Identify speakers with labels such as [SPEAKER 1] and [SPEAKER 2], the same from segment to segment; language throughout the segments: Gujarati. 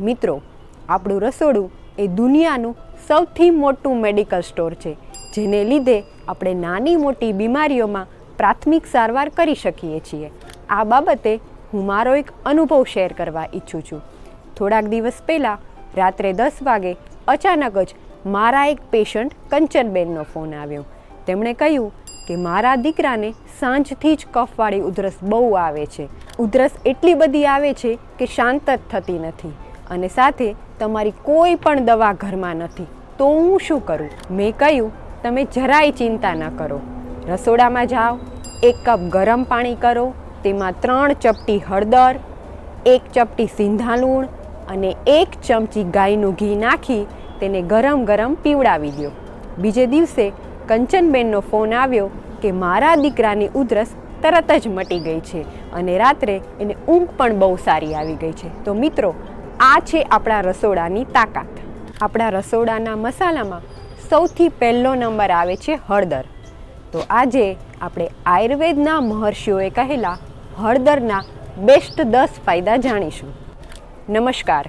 [SPEAKER 1] મિત્રો, આપણું રસોડું એ દુનિયાનું સૌથી મોટું મેડિકલ સ્ટોર છે, જેને લીધે આપણે નાની મોટી બીમારીઓમાં પ્રાથમિક સારવાર કરી શકીએ છીએ. આ બાબતે હું મારો એક અનુભવ શેર કરવા ઈચ્છું છું. થોડાક દિવસ પહેલાં રાત્રે દસ વાગે અચાનક જ મારા એક પેશન્ટ કંચનબેનનો ફોન આવ્યો. તેમણે કહ્યું કે મારા દીકરાને સાંજથી જ કફવાળી ઉધરસ બહુ આવે છે. ઉધરસ એટલી બધી આવે છે કે શાંત જ થતી નથી. અને સાથે તમારી કોઈ પણ દવા ઘરમાં નથી. તો હું શું કરું? મેં કહ્યું, તમે જરાય ચિંતા ન કરો. રસોડામાં જાઓ, એક કપ ગરમ પાણી કરો, તેમાં ત્રણ ચપટી હળદર, એક ચપટી સિંધાલૂણ અને એક ચમચી ગાયનું ઘી નાખી તેને ગરમ ગરમ પીવડાવી દો. બીજે દિવસે કંચનબેનનો ફોન આવ્યો કે મારા દીકરાની ઉધરસ તરત જ મટી ગઈ છે અને રાત્રે એને ઊંઘ પણ બહુ સારી આવી ગઈ છે. તો મિત્રો આ છે આપણા રસોડાની તાકાત. આપણા રસોડાના મસાલામાં સૌથી પહેલો નંબર આવે છે હળદર. તો આજે આપણે આયુર્વેદના મહર્ષિઓએ કહેલા હળદરના બેસ્ટ દસ ફાયદા જાણીશું. નમસ્કાર,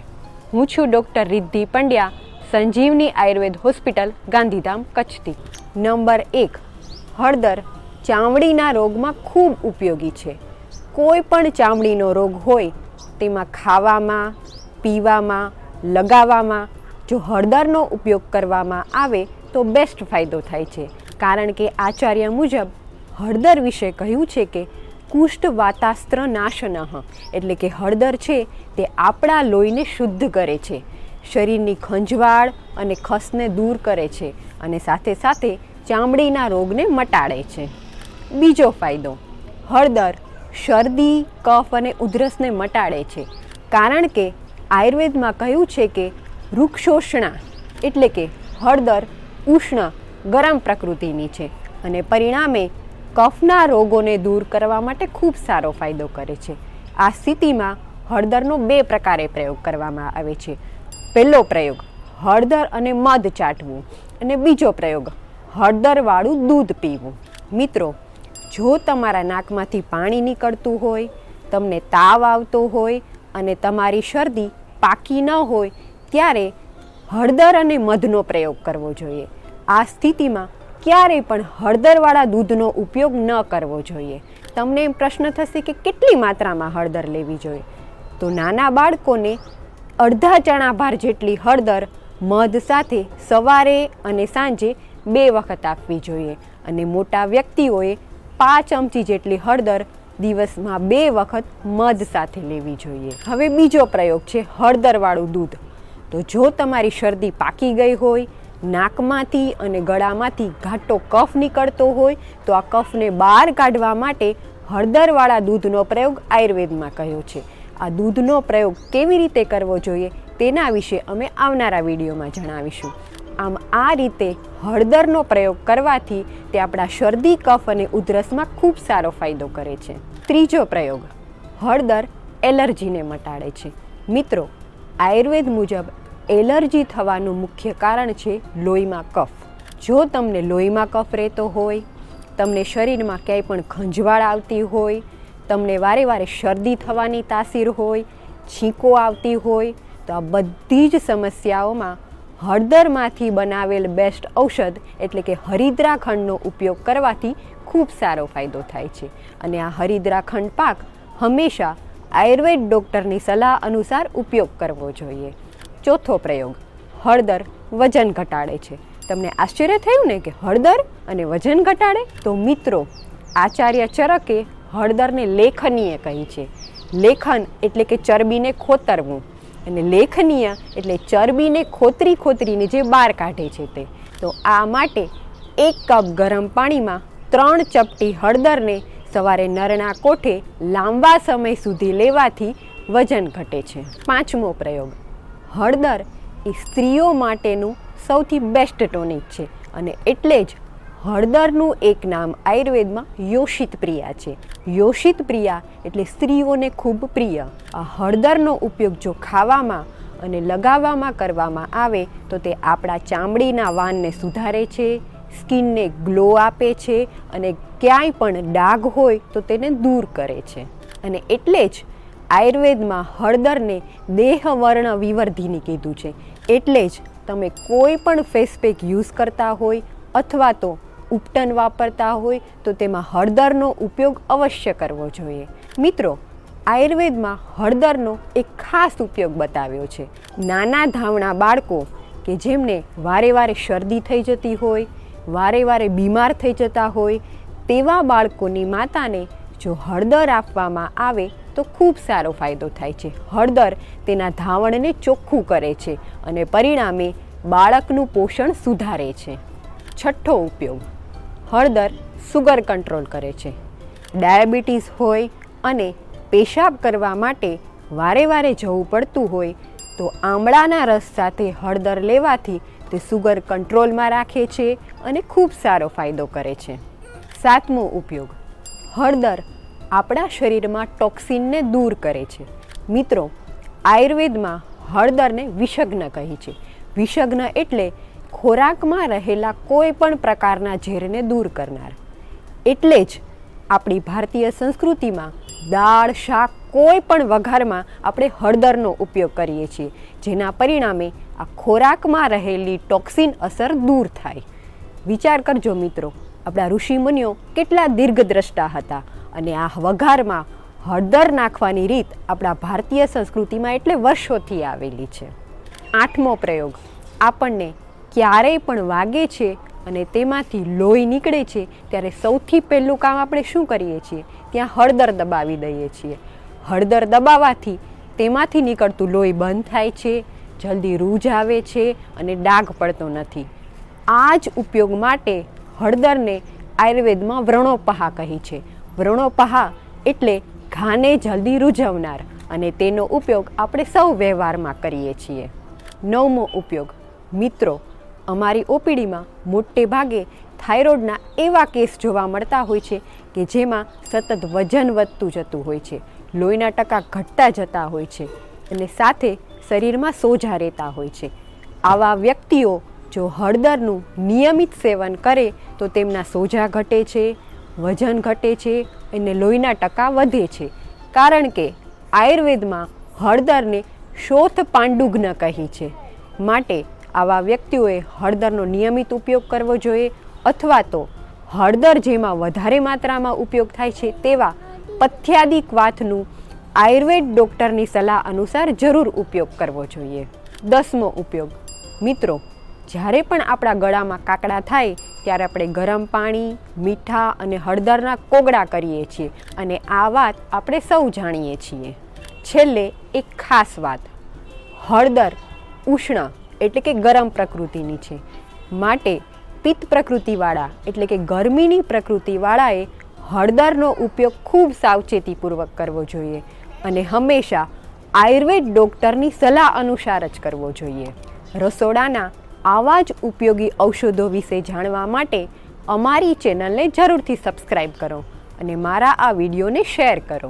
[SPEAKER 1] હું છું ડૉક્ટર રિદ્ધિ પંડ્યા, સંજીવની આયુર્વેદ હોસ્પિટલ, ગાંધીધામ, કચ્છથી. નંબર એક, હળદર ચામડીના રોગમાં ખૂબ ઉપયોગી છે. કોઈ પણ ચામડીનો રોગ હોય, તેમાં ખાવામાં પીવામાં લગાવવામાં જો હળદરનો ઉપયોગ કરવામાં આવે તો બેસ્ટ ફાયદો થાય છે. કારણ કે આચાર્ય મુજબ હળદર વિશે કહ્યું છે કે કુષ્ઠ વાતાસ્ત્ર નાશનઃ, એટલે કે હળદર છે તે આપણા લોહીને શુદ્ધ કરે છે. શરીરની ખંજવાળ અને ખસને દૂર કરે છે અને સાથે સાથે ચામડીના રોગને મટાડે છે. બીજો ફાયદો, હળદર શરદી, કફ અને ઉધરસને મટાડે છે. કારણ કે આયુર્વેદમાં કહ્યું છે કે વૃક્ષોષ્ણા એટલે કે હળદર, ઉષ્ણ ગરમ પ્રકૃતિની છે અને પરિણામે કફના રોગોને દૂર કરવા માટે ખૂબ સારો ફાયદો કરે છે. આ સ્થિતિમાં હળદરનો બે પ્રકારે પ્રયોગ કરવામાં આવે છે. પહેલો પ્રયોગ, હળદર અને મધ ચાટવું અને બીજો પ્રયોગ, હળદરવાળું દૂધ પીવું. મિત્રો, જો તમારા નાકમાંથી પાણી નીકળતું હોય, તમને તાવ આવતો હોય અને તમારી શરદી પાકી ન હોય ત્યારે હળદર અને મધનો પ્રયોગ કરવો જોઈએ. આ સ્થિતિમાં ક્યારેય પણ હળદરવાળા દૂધનો ઉપયોગ ન કરવો જોઈએ. તમને એમ પ્રશ્ન થશે કે કેટલી માત્રામાં હળદર લેવી જોઈએ? તો નાના બાળકોને અડધા ચણા ભાર જેટલી હળદર મધ સાથે સવારે અને સાંજે બે વખત આપવી જોઈએ. અને મોટા વ્યક્તિઓએ પાંચ ચમચી જેટલી હળદર દિવસમાં બે વખત મધ સાથે લેવી જોઈએ. હવે બીજો પ્રયોગ છે હળદરવાળું દૂધ. તો જો તમારી શરદી પાકી ગઈ હોય, નાકમાંથી અને ગળામાંથી ઘાટો કફ નીકળતો હોય, તો આ કફને બહાર કાઢવા માટે હળદરવાળા દૂધનો પ્રયોગ આયુર્વેદમાં કહ્યો છે. આ દૂધનો પ્રયોગ કેવી રીતે કરવો જોઈએ તેના વિશે અમે આવનારા વિડીયોમાં જણાવીશું. આમ આ રીતે હળદરનો પ્રયોગ કરવાથી તે આપણા શરદી, કફ અને ઉધરસમાં ખૂબ સારો ફાયદો કરે છે. ત્રીજો પ્રયોગ, હળદર એલર્જીને મટાડે છે. મિત્રો, આયુર્વેદ મુજબ એલર્જી થવાનું મુખ્ય કારણ છે લોહીમાં કફ. જો તમને લોહીમાં કફ રહેતો હોય, તમને શરીરમાં ક્યાંય પણ ખંજવાળ આવતી હોય, તમને વારે વારે શરદી થવાની તાસીર હોય, છીંકો આવતી હોય, તો આ બધી જ સમસ્યાઓમાં હળદરમાંથી બનાવેલ બેસ્ટ ઔષધ એટલે કે હરિદ્રાખંડનો ઉપયોગ કરવાથી ખૂબ સારો ફાયદો થાય છે. અને આ હરિદ્રાખંડ પાક હંમેશા આયુર્વેદ ડૉક્ટરની સલાહ અનુસાર ઉપયોગ કરવો જોઈએ. ચોથો પ્રયોગ, હળદર વજન ઘટાડે છે. તમને આશ્ચર્ય થયું ને કે હળદર અને વજન ઘટાડે? તો મિત્રો, આચાર્ય ચરકે હળદરને લેખનીય કહી છે. લેખન એટલે કે ચરબીને ખોતરવું. અને લેખનીય એટલે ચરબીને ખોતરી ખોતરીને જે બહાર કાઢે છે તે. તો આ માટે એક કપ ગરમ પાણીમાં ત્રણ ચપટી હળદરને સવારે નરણા કોઠે લાંબા સમય સુધી લેવાથી વજન ઘટે છે. પાંચમો પ્રયોગ. હળદર એ સ્ત્રીઓ માટેનું સૌથી બેસ્ટ ટોનિક છે અને એટલે જ હળદરનું એક નામ આયુર્વેદમાં યોષિત પ્રિયા છે. યોષિત પ્રિયા એટલે સ્ત્રીઓને ખૂબ પ્રિય. આ હળદરનો ઉપયોગ જો ખાવામાં અને લગાવવામાં કરવામાં આવે, તો તે આપણા ચામડીના વાનને સુધારે છે, સ્કિનને ગ્લો આપે છે અને ક્યાંય પણ ડાઘ હોય, તો તેને દૂર કરે છે. અને એટલે જ આયુર્વેદમાં હળદરને દેહવર્ણ વિવર્ધિની કીધું છે. એટલે જ તમે કોઈ પણ ફેસ પેક યુઝ કરતા હોય અથવા તો ઉપટન વાપરતા હોય તો તેમાં હળદરનો ઉપયોગ અવશ્ય કરવો જોઈએ. મિત્રો, આયુર્વેદમાં હળદરનો એક ખાસ ઉપયોગ બતાવ્યો છે. નાના ધાવણા બાળકો કે જેમને વારે વારે શરદી થઈ જતી હોય, વારે વારે બીમાર થઈ જતા હોય, તેવા બાળકોની માતાને જો હળદર આપવામાં આવે તો ખૂબ સારો ફાયદો થાય છે. હળદર તેના ધાવણને ચોખ્ખું કરે છે અને પરિણામે બાળકનું પોષણ સુધારે છે. છઠ્ઠો ઉપયોગ. હળદર સુગર કંટ્રોલ કરે છે. ડાયાબિટીસ હોય અને પેશાબ કરવા માટે વારે વારે જવું પડતું હોય તો આમળાના રસ સાથે હળદર લેવાથી તે સુગર કંટ્રોલમાં રાખે છે અને ખૂબ સારો ફાયદો કરે છે. સાતમો ઉપયોગ. હળદર આપણા શરીરમાં ટોક્સિનને દૂર કરે છે. મિત્રો, આયુર્વેદમાં હળદરને વિષગ્ન કહે છે. વિષગ્ન એટલે ખોરાકમાં રહેલા કોઈ પણ પ્રકારના ઝેરને દૂર કરનાર. એટલે જ આપણી ભારતીય સંસ્કૃતિમાં દાળ, શાક કોઈ પણ વઘારમાં આપણે હળદરનો ઉપયોગ કરીએ છીએ, જેના પરિણામે આ ખોરાકમાં રહેલી ટોક્સિન અસર દૂર થાય. વિચાર કરજો મિત્રો, આપણા ઋષિમુનિઓ કેટલા દીર્ઘદ્રષ્ટા હતા અને આ વઘારમાં હળદર નાખવાની રીત આપણા ભારતીય સંસ્કૃતિમાં એટલે વર્ષોથી આવેલી છે. આઠમો પ્રયોગ, આપણને ક્યારેય પણ વાગે છે અને તેમાંથી લોહી નીકળે છે, ત્યારે સૌથી પહેલું કામ આપણે શું કરીએ છીએ? ત્યાં હળદર દબાવી દઈએ છીએ. હળદર દબાવવાથી તેમાંથી નીકળતું લોહી બંધ થાય છે, જલ્દી રૂજ આવે છે અને ડાઘ પડતો નથી. આ જ ઉપયોગ માટે હળદરને આયુર્વેદમાં વ્રણોપહા કહી છે. વ્રણોપહા એટલે ઘાને જલ્દી રૂઝવનાર અને તેનો ઉપયોગ આપણે સૌ વ્યવહારમાં કરીએ છીએ. નવમો ઉપયોગ, મિત્રો અમારી ઓપીડીમાં મોટે ભાગે થાઇરોઇડના એવા કેસ જોવા મળતા હોય છે કે જેમાં સતત વજન વધતું જતું હોય છે, લોહીના ટકા ઘટતા જતા હોય છે અને સાથે શરીરમાં સોજા રહેતા હોય છે. આવા વ્યક્તિઓ જો હળદરનું નિયમિત સેવન કરે તો તેમના સોજા ઘટે છે, વજન ઘટે છે અને લોહીના ટકા વધે છે. કારણ કે આયુર્વેદમાં હળદરને શોથ પાંડુગ્ન કહી છે. માટે આવા વ્યક્તિઓએ હળદરનો નિયમિત ઉપયોગ કરવો જોઈએ અથવા તો હળદર જેમાં વધારે માત્રામાં ઉપયોગ થાય છે તેવા પથ્યાદિક વાતનું આયુર્વેદ ડૉક્ટરની સલાહ અનુસાર જરૂર ઉપયોગ કરવો જોઈએ. દસમો ઉપયોગ. મિત્રો, જ્યારે પણ આપણા ગળામાં કાકડા થાય, ત્યારે આપણે ગરમ પાણી, મીઠા અને હળદરના કોગળા કરીએ છીએ અને આ વાત આપણે સૌ જાણીએ છીએ. છેલ્લે એક ખાસ વાત. હળદર ઉષ્ણ એટલે કે ગરમ પ્રકૃતિની છે. માટે પિત્ત પ્રકૃતિવાળા એટલે કે ગરમીની પ્રકૃતિવાળાએ હળદરનો ઉપયોગ ખૂબ સાવચેતીપૂર્વક કરવો જોઈએ અને હંમેશા આયુર્વેદ ડૉક્ટરની સલાહ અનુસાર જ કરવો જોઈએ. રસોડાના આવા જ ઉપયોગી ઔષધો વિશે જાણવા માટે અમારી ચેનલને જરૂરથી સબસ્ક્રાઈબ કરો અને મારા આ વિડીયોને શેર કરો.